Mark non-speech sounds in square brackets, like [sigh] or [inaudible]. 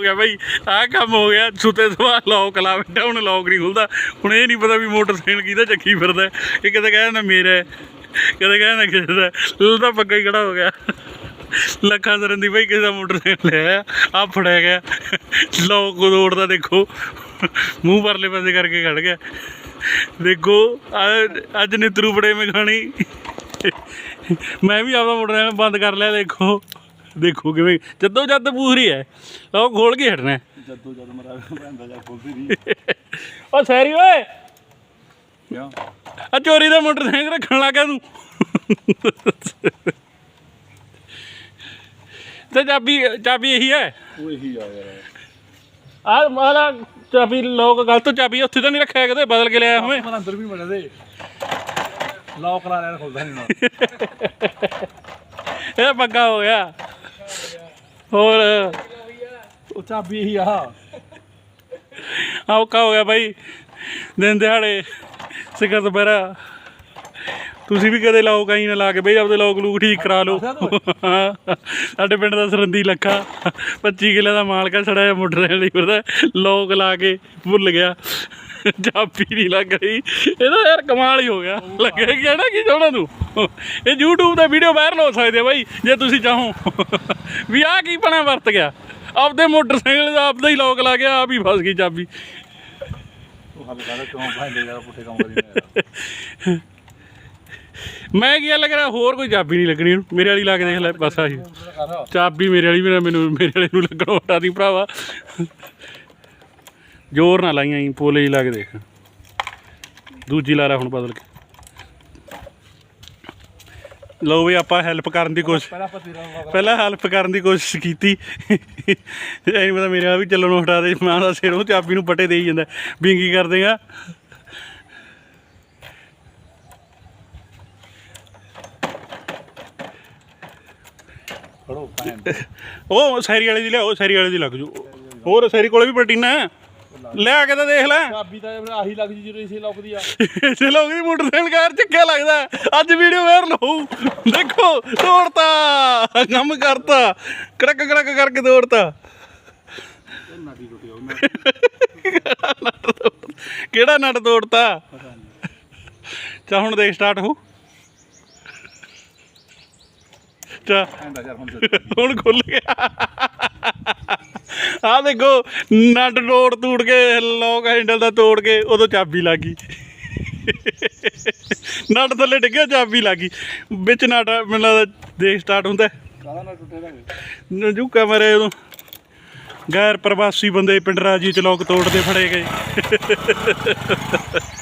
ਹੋ ਗਿਆ ਬਾਈ ਆਹ ਕੰਮ ਹੋ ਗਿਆ ਸੁੱਤੇ ਸਵਾ ਲੋਕ ਲਾ ਬੈਠਾ ਹੁਣ ਲੋਕ ਨਹੀਂ ਖੁੱਲਦਾ। ਹੁਣ ਇਹ ਨਹੀਂ ਪਤਾ ਵੀ ਮੋਟਰਸਾਈਕਲ ਕਿਹਦਾ ਚੱਕੀ ਫਿਰਦਾ ਹੈ। ਇਹ ਕਿਤੇ ਕਹਿੰਦਾ ਮੇਰਾ ਹੈ, ਕਿਤੇ ਕਹਿੰਦਾ ਕਿਸੇ ਦਾ ਉਹ ਤਾਂ ਪੱਕਾ ਹੀ ਖੜਾ ਹੋ ਗਿਆ। ਲੱਖਾਂ ਸਰਨ ਦੀ ਬਾਈ ਕਿਸੇ ਦਾ ਮੋਟਰਸਾਈਕਲ ਲਿਆ ਆ ਫੜਿਆ ਗਿਆ। ਲੌਕ ਲੋਕ ਦੌੜਦਾ ਦੇਖੋ ਮੂੰਹ ਪਰਲੇ ਪਾਸੇ ਕਰਕੇ ਖੜ ਗਿਆ। ਦੇਖੋ ਅੱਜ ਨਿਤਰੂ ਬੜੇ ਮੇ ਖਾਣੀ ਮੈਂ ਵੀ ਆਪਦਾ ਮੋਟਰਸਾਈਕਲ ਬੰਦ ਕਰ ਲਿਆ ਦੇਖੋ। ਦੇਖੋ ਕਿਵੇਂ ਜਦੋਂ ਜਦ ਪੂਰੀ ਹੈ ਲੋਕ ਖੋਲ ਕੇ ਹਟਣਾ। ਜਦੋਂ ਜਦ ਮਰਾ ਭੈਂਦਾ ਜਾ ਖੁੱਲਦੀ ਨਹੀਂ। [laughs] ਓ ਸੈਰੀ ਓਏ। ਕਿਉਂ? ਆ ਚੋਰੀ ਦਾ ਮੋਟਰਸਾਈਕਲ ਰੱਖਣ ਲੱਗਾ ਤੂੰ। ਤੇ ਚਾਬੀ ਚਾਬੀ ਇਹੀ ਹੈ? ਉਹ ਇਹੀ ਆ ਯਾਰ। ਆ ਮਾਲਾ ਚਾਬੀ ਲੋਕ ਗਲਤ ਚਾਬੀ ਉੱਥੇ ਤਾਂ ਨਹੀਂ ਰੱਖਿਆ ਕਿਤੇ ਬਦਲ ਕੇ ਲਿਆਇਆ ਹੋਵੇਂ ਮਨ ਅੰਦਰ ਵੀ ਮੜੇ ਦੇ। ਲੌਕ ਲਾ ਲੈਣ ਖੁੱਲਦਾ ਨਹੀਂ ਨਾ। [laughs] ਇਹ ਪੱਕਾ ਹੋ ਗਿਆ। ਹੋਰ? ਉਹ ਚਾਬੀ ਇਹੀ ਆ। ਔਖਾ ਹੋ ਗਿਆ ਬਾਈ। ਦਿਨ ਦਿਹਾੜੇ ਸਿਖਰ ਦੁਪਹਿਰਾ। ਤੁਸੀਂ ਵੀ ਕਦੇ ਲੋਕ ਆਈ ਨਾ ਲਾ ਕੇ ਬਈ ਆਪਦੇ ਲੋਕ ਲੂਕ ਠੀਕ ਕਰਾ ਲਓ। ਹਾਂ। ਸਾਡੇ ਪਿੰਡ ਦਾ ਸਰੰਦੀ ਲੱਖਾ। 25 ਕਿੱਲੇ ਦਾ ਮਾਲਕ ਆ ਛੜਾ ਜਿਹਾ ਮੋਟਰਸਾਈਕਲ ਨਹੀਂ ਫਿਰਦਾ। ਲੋਕ ਲਾ ਕੇ ਭੁੱਲ ਗਿਆ। ਚਾਬੀ ਨਹੀਂ ਲੱਗ ਰਹੀ। ਇਹਦਾ ਯਾਰ ਕਮਾਲ ਹੀ ਹੋ ਗਿਆ। ਲੱਗਿਆ ਨਾ ਕੀ ਚਾਹਣਾ ਤੂੰ। ਇਹ YouTube ਤੇ ਵੀਡੀਓ ਵਾਇਰਲ ਹੋ ਸਕਦੇ ਬਾਈ, ਜੇ ਤੁਸੀਂ ਚਾਹੋ। ਵੀ ਆਹ ਕੀ ਬਣਾ ਵਰਤ ਗਿਆ? ਆਪਦੇ ਮੋਟਰਸਾਈਕਲ ਦਾ ਆਪਦਾ ਹੀ ਲੋਕ ਲਾ ਗਿਆ ਆਪ ਹੀ ਫਸ ਗਈ ਚਾਬੀ ਮੈਂ ਕੀ ਲੱਗ ਰਿਹਾ ਹੋਰ ਕੋਈ ਚਾਬੀ ਨਹੀਂ ਲੱਗਣੀ ਮੇਰੇ ਵਾਲੀ ਲਾ ਕੇ ਦੇਖ ਲੈ ਬਸ ਆਹੀ। ਚਾਬੀ ਮੇਰੇ ਵਾਲੀ ਵੀ ਨਾ ਮੈਨੂੰ ਮੇਰੇ ਵਾਲੇ ਨੂੰ ਲੱਗਣੋਂ ਹਟਾ ਦੀ ਭਰਾਵਾ। ਜ਼ੋਰ ਨਾ ਲਾਈਆਂ ਹੀ ਪੋਲੇ ਹੀ ਲਾ ਕੇ ਦੇਖ। ਦੂਜੀ ਲਾ ਲੈ ਹੁਣ ਬਦਲ ਕੇ। ਲਓ ਵੀ ਆਪਾਂ ਹੈਲਪ ਕਰਨ ਦੀ ਕੋਸ਼ਿਸ਼ ਪਹਿਲਾਂ ਹੈਲਪ ਕਰਨ ਦੀ ਕੋਸ਼ਿਸ਼ ਕੀਤੀ। ਇਹ ਨਹੀਂ ਪਤਾ ਮੇਰੇ ਵਾਲਾ ਵੀ ਚੱਲਣ ਨੂੰ ਹਟਾ ਦੇ ਮਾਂ ਦਾ ਸਿਰ ਉਹ ਚਾਬੀ ਨੂੰ ਪੱਟੇ ਦੇਈ ਜਾਂਦਾ। ਵੀ ਕੀ ਕਰ ਦੇਗਾ ਉਹ ਸੈਰੀ ਵਾਲੇ ਦੀ ਲਿਆਓ ਸੈਰੀ ਵਾਲੇ ਦੀ ਲੱਗ ਜੂ। ਹੋਰ ਸੈਰੀ ਕੋਲੇ ਵੀ ਪਲਟੀਨਾ। ਹੈ। ਲਿਆ ਕੇ ਤਾਂ ਦੇਖ ਲੈ। ਚਾਬੀ ਤਾਂ ਫਿਰ ਆਹੀ ਲੱਗ ਜੀ ਜਦੋਂ ਇਸੇ ਲੌਕ ਦੀ ਆ। ਇਸੇ ਲੋਕ ਦੀ ਮੋਟਰਸਾਈਕਲ ਕਾਰ ਚੱਕਿਆ ਲੱਗਦਾ। ਅੱਜ ਵੀਡੀਓ ਵਾਇਰਲ ਹੋਊ। ਦੇਖੋ ਤੋੜਤਾ ਕੰਮ ਕਰਤਾ ਕੜਕ ਕੜਕ ਕਰਕੇ ਤੋੜਤਾ ਕਿਹੜਾ ਨਟ ਤੋੜਤਾ ਚਾ ਹੁਣ ਦੇਖ ਸਟਾਰਟ ਹੋ ਚਾ ਹੁਣ ਖੁੱਲ ਗਿਆ। ਆ ਦੇਖੋ ਨਟ ਤੋੜ ਤੂੜ ਕੇ ਲੋਕ ਹੈਂਡਲ ਦਾ ਤੋੜ ਕੇ ਉਦੋਂ ਚਾਬੀ ਲੱਗ ਗਈ। ਨਟ ਥੱਲੇ ਡਿੱਗਿਆ ਚਾਬੀ ਲੱਗ ਗਈ। ਵਿੱਚ ਨਟ ਮੈਨੂੰ ਲੱਗਦਾ ਦੇਖ ਸਟਾਰਟ ਹੁੰਦਾ ਕਾਹਦਾ ਨਾ ਟੁੱਟੇ ਦਾ ਨਜੂ ਕਮਰੇ ਉਦੋਂ। ਗੈਰ ਪ੍ਰਵਾਸੀ ਬੰਦੇ ਪਿੰਡ ਰਾਜੀ ਚ ਲੋਕ ਤੋੜਦੇ ਫੜੇ ਗਏ।